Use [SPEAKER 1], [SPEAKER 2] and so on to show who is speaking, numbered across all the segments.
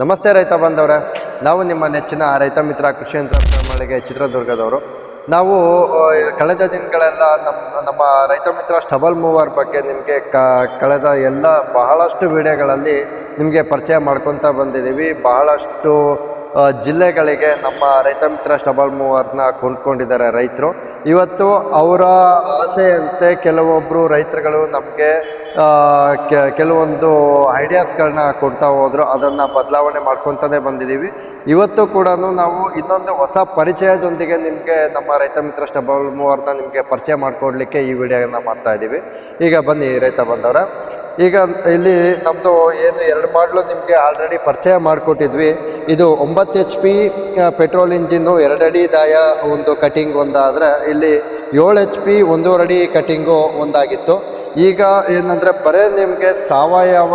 [SPEAKER 1] ನಮಸ್ತೆ ರೈತ ಬಾಂಧವ್ರೆ. ನಾವು ನಿಮ್ಮ ನೆಚ್ಚಿನ ರೈತ ಮಿತ್ರ ಕೃಷಿ ಮಳಿಗೆ ಚಿತ್ರದುರ್ಗದವರು. ನಾವು ಕಳೆದ ದಿನಗಳೆಲ್ಲ ನಮ್ಮ ನಮ್ಮ ರೈತ ಮಿತ್ರ ಸ್ಟಬಲ್ ಮೂವರ್ ಬಗ್ಗೆ ನಿಮಗೆ ಕ, ಕಳೆದ ಎಲ್ಲ ಬಹಳಷ್ಟು ವಿಡಿಯೋಗಳಲ್ಲಿ ನಿಮಗೆ ಪರಿಚಯ ಮಾಡ್ಕೊತಾ ಬಂದಿದ್ದೀವಿ. ಬಹಳಷ್ಟು ಜಿಲ್ಲೆಗಳಿಗೆ ನಮ್ಮ ರೈತ ಮಿತ್ರ ಸ್ಟಬಲ್ ಮೂವರ್ನ ಕೊಂಡ್ಕೊಂಡಿದ್ದಾರೆ ರೈತರು. ಇವತ್ತು ಅವರ ಆಸೆಯಂತೆ ಕೆಲವೊಬ್ಬರು ರೈತರುಗಳು ನಮಗೆ ಕೆಲವೊಂದು ಐಡಿಯಾಸ್ಗಳನ್ನ ಕೊಡ್ತಾ ಹೋದ್ರು, ಅದನ್ನು ಬದಲಾವಣೆ ಮಾಡ್ಕೊತಾನೆ ಬಂದಿದ್ದೀವಿ ಇವತ್ತು ಕೂಡ ನಾವು ಇನ್ನೊಂದು ಹೊಸ ಪರಿಚಯದೊಂದಿಗೆ ನಿಮಗೆ ನಮ್ಮ ರೈತ ಮಿತ್ರ ಸ್ಟಬಲ್ ಮೂವರನ್ನ ನಿಮಗೆ ಪರಿಚಯ ಮಾಡಿಕೊಡ್ಲಿಕ್ಕೆ ಈ ವಿಡಿಯೋನ ಮಾಡ್ತಾ ಇದ್ದೀವಿ ಈಗ ಬನ್ನಿ ರೈತ ಬಂದವರ. ಈಗ ಇಲ್ಲಿ ನಮ್ಮದು ಏನು ಎರಡು ಮಾಡಲು ನಿಮಗೆ ಆಲ್ರೆಡಿ ಪರಿಚಯ ಮಾಡಿಕೊಟ್ಟಿದ್ವಿ. ಇದು ಒಂಬತ್ತು ಎಚ್ ಪಿ ಪೆಟ್ರೋಲ್ ಇಂಜಿನ್ನು ಎರಡಡಿ ದಾಯ ಒಂದು ಕಟಿಂಗ್ ಒಂದಾದರೆ ಇಲ್ಲಿ ಏಳು ಎಚ್ ಪಿ, ಒಂದೂವರೆ ಅಡಿ ಕಟಿಂಗು ಒಂದಾಗಿತ್ತು. ಈಗ ಏನಂದರೆ ಬರೇ ನಿಮಗೆ ಸಾವಯವ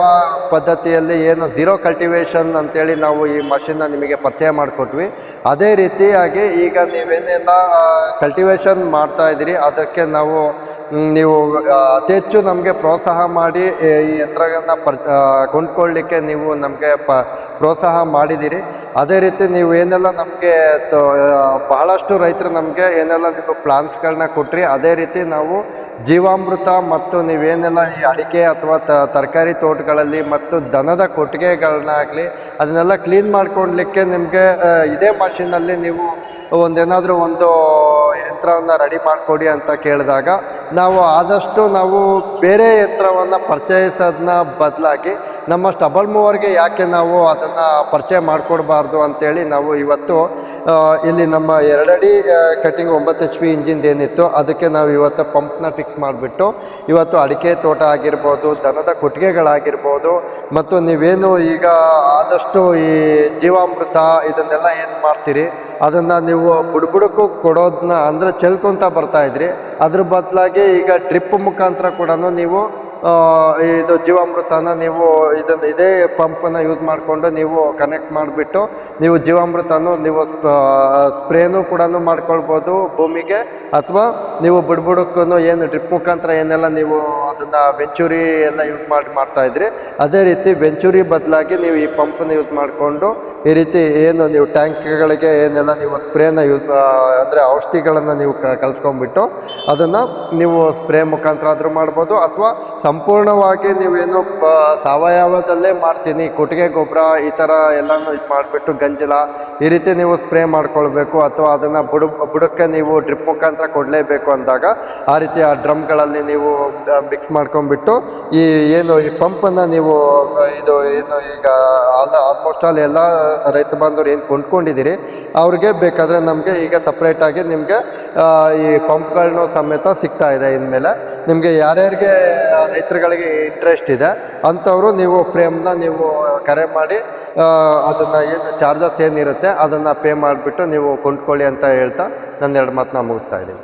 [SPEAKER 1] ಪದ್ಧತಿಯಲ್ಲಿ ಏನು ಝೀರೋ ಕಲ್ಟಿವೇಷನ್ ಅಂತೇಳಿ ನಾವು ಈ ಮಷಿನ್ನ ನಿಮಗೆ ಪರಿಚಯ ಮಾಡಿಕೊಟ್ವಿ. ಅದೇ ರೀತಿಯಾಗಿ ಈಗ ನೀವೇನೆಲ್ಲ ಕಲ್ಟಿವೇಷನ್ ಮಾಡ್ತಾ ಇದ್ದೀರಿ, ಅದಕ್ಕೆ ನಾವು ನೀವು ಅತಿ ಹೆಚ್ಚು ನಮಗೆ ಪ್ರೋತ್ಸಾಹ ಮಾಡಿ, ಈ ಯಂತ್ರಗಳನ್ನ ಪರ್ ಕೊಂಡ್ಕೊಳ್ಳಿಕ್ಕೆ ನೀವು ನಮಗೆ ಪ, ಪ್ರೋತ್ಸಾಹ ಮಾಡಿದ್ದೀರಿ ಅದೇ ರೀತಿ ನೀವು ಏನೆಲ್ಲ ನಮಗೆ ಬಹಳಷ್ಟು ರೈತರು ನಮಗೆ ಏನೆಲ್ಲ ನೀವು ಪ್ಲಾನ್ಸ್ಗಳನ್ನ ಕೊಟ್ಟ್ರಿ ಅದೇ ರೀತಿ ನಾವು ಜೀವಾಮೃತ ಮತ್ತು ನೀವೇನೆಲ್ಲ ಈ ಅಡಿಕೆ ಅಥವಾ ತರಕಾರಿ ತೋಟಗಳಲ್ಲಿ ಮತ್ತು ದನದ ಕೊಟ್ಟಿಗೆಗಳನ್ನಾಗಲಿ ಅದನ್ನೆಲ್ಲ ಕ್ಲೀನ್ ಮಾಡ್ಕೊಳ್ಲಿಕ್ಕೆ ನಿಮಗೆ ಇದೇ ಮಷಿನಲ್ಲಿ ನೀವು ಒಂದೇನಾದರೂ ಒಂದು ಯಂತ್ರವನ್ನು ರೆಡಿ ಮಾಡಿಕೊಡಿ ಅಂತ ಕೇಳಿದಾಗ ನಾವು ಆದಷ್ಟು ನಾವು ಬೇರೆ ಯಂತ್ರವನ್ನು ಪರಿಚಯಿಸೋದನ್ನ ಬದಲಾಗಿ ನಮ್ಮ ಸ್ಟಬಲ್ ಮೂವರ್ಗೆ ಯಾಕೆ ನಾವು ಅದನ್ನು ಪರಿಚಯ ಮಾಡಿಕೊಡ್ಬಾರ್ದು ಅಂತೇಳಿ ನಾವು ಇವತ್ತು ಇಲ್ಲಿ ನಮ್ಮ ಎರಡಡಿ ಕಟ್ಟಿಂಗ್ ಒಂಬತ್ತು ಎಚ್ ಪಿ ಇಂಜಿನ್ ಏನಿತ್ತು, ಅದಕ್ಕೆ ನಾವು ಇವತ್ತು ಪಂಪ್ನ ಫಿಕ್ಸ್ ಮಾಡಿಬಿಟ್ಟು, ಇವತ್ತು ಅಡಿಕೆ ತೋಟ ಆಗಿರ್ಬೋದು, ದನದ ಕೊಟ್ಟಿಗೆಗಳಾಗಿರ್ಬೋದು, ಮತ್ತು ನೀವೇನು ಈಗ ಆದಷ್ಟು ಈ ಜೀವಾಮೃತ ಇದನ್ನೆಲ್ಲ ಏನು ಮಾಡ್ತೀರಿ, ಅದನ್ನು ನೀವು ಬುಡ್ಬುಡಕ್ಕೂ ಕೊಡೋದನ್ನ ಅಂದರೆ ಚೆಲ್ಕೊತಾ ಬರ್ತಾ ಇದ್ರಿ. ಅದ್ರ ಬದಲಾಗಿ ಈಗ ಟ್ರಿಪ್ ಮುಖಾಂತರ ಕೂಡ ನೀವು ಇದು ಜೀವಾಮೃತನ ನೀವು ಇದನ್ನು ಇದೇ ಪಂಪನ್ನು ಯೂಸ್ ಮಾಡಿಕೊಂಡು ನೀವು ಕನೆಕ್ಟ್ ಮಾಡಿಬಿಟ್ಟು ನೀವು ಜೀವಾಮೃತನೂ ನೀವು ಸ್ಪ್ರೇನೂ ಕೂಡ ಮಾಡ್ಕೊಳ್ಬೋದು ಭೂಮಿಗೆ ಅಥವಾ ನೀವು ಬುಡ್ಬುಡಕ್ಕೂ ಏನು ಡ್ರಿಪ್ ಮುಖಾಂತರ ಏನೆಲ್ಲ ನೀವು ಅದನ್ನು ವೆಂಚೂರಿ ಎಲ್ಲ ಯೂಸ್ ಮಾಡಿ ಮಾಡ್ತಾ ಇದ್ರಿ, ಅದೇ ರೀತಿ ವೆಂಚೂರಿ ಬದಲಾಗಿ ನೀವು ಈ ಪಂಪನ್ನು ಯೂಸ್ ಮಾಡಿಕೊಂಡು ಈ ರೀತಿ ಏನು ನೀವು ಟ್ಯಾಂಕ್ಗಳಿಗೆ ಏನೆಲ್ಲ ನೀವು ಸ್ಪ್ರೇನ ಯೂಸ್ ಅಂದರೆ ಔಷಧಿಗಳನ್ನು ನೀವು ಕಲ್ಸ್ಕೊಂಬಿಟ್ಟು ಅದನ್ನು ನೀವು ಸ್ಪ್ರೇ ಮುಖಾಂತರ ಆದರೂ ಮಾಡ್ಬೋದು ಅಥವಾ ಸಂಪೂರ್ಣವಾಗಿ ನೀವೇನು ಸಾವಯವದಲ್ಲೇ ಮಾಡ್ತೀನಿ. ಕೊಟ್ಟಿಗೆ ಗೊಬ್ಬರ, ಈ ಥರ ಎಲ್ಲನೂ ಇದು ಮಾಡಿಬಿಟ್ಟು ಗಂಜಲ. ಈ ರೀತಿ ನೀವು ಸ್ಪ್ರೇ ಮಾಡ್ಕೊಳ್ಬೇಕು ಅಥವಾ ಅದನ್ನು ಬುಡು, ಬುಡಕ್ಕೆ ನೀವು ಡ್ರಿಪ್ ಮುಖಾಂತರ ಕೊಡಲೇಬೇಕು ಅಂದಾಗ ಆ ರೀತಿ ಆ ಡ್ರಮ್ಗಳಲ್ಲಿ ನೀವು ಮಿಕ್ಸ್ ಮಾಡ್ಕೊಂಡ್ಬಿಟ್ಟು ಈ ಏನು, ಈ ಪಂಪನ್ನು ನೀವು ಇದು ಏನು ಈಗ ಆಲ್, ಆಲ್ಮೋಸ್ಟ್ ಆಲ್ ಎಲ್ಲ ರೈತ ಬಾಂಧವರು ಏನು ಕೊಂಡ್ಕೊಂಡಿದ್ದೀರಿ, ಅವ್ರಿಗೆ ಬೇಕಾದರೆ ನಮಗೆ ಈಗ ಸಪ್ರೇಟಾಗಿ ನಿಮಗೆ ಈ ಪಂಪ್ಗಳನ್ನೂ ಸಮೇತ ಸಿಗ್ತಾ ಇದೆ ಇನ್ಮೇಲೆ. ನಿಮಗೆ ಯಾರ್ಯಾರಿಗೆ ರೈತರುಗಳಿಗೆ ಇಂಟ್ರೆಸ್ಟ್ ಇದೆ. ಅಂಥವರು ನೀವು ಫ್ರೇಮ್ನ ನೀವು ಕರೆ ಮಾಡಿ ಅದನ್ನು ಏನು ಚಾರ್ಜಸ್ ಏನಿರುತ್ತೆ ಅದನ್ನು ಪೇ ಮಾಡಿಬಿಟ್ಟು ನೀವು ಕೊಂಡ್ಕೊಳ್ಳಿ ಅಂತ ಹೇಳ್ತಾ ನನ್ನ ಎರಡು ಮಾತನ್ನ ಮುಗಿಸ್ತಾ ಇದ್ದೀನಿ.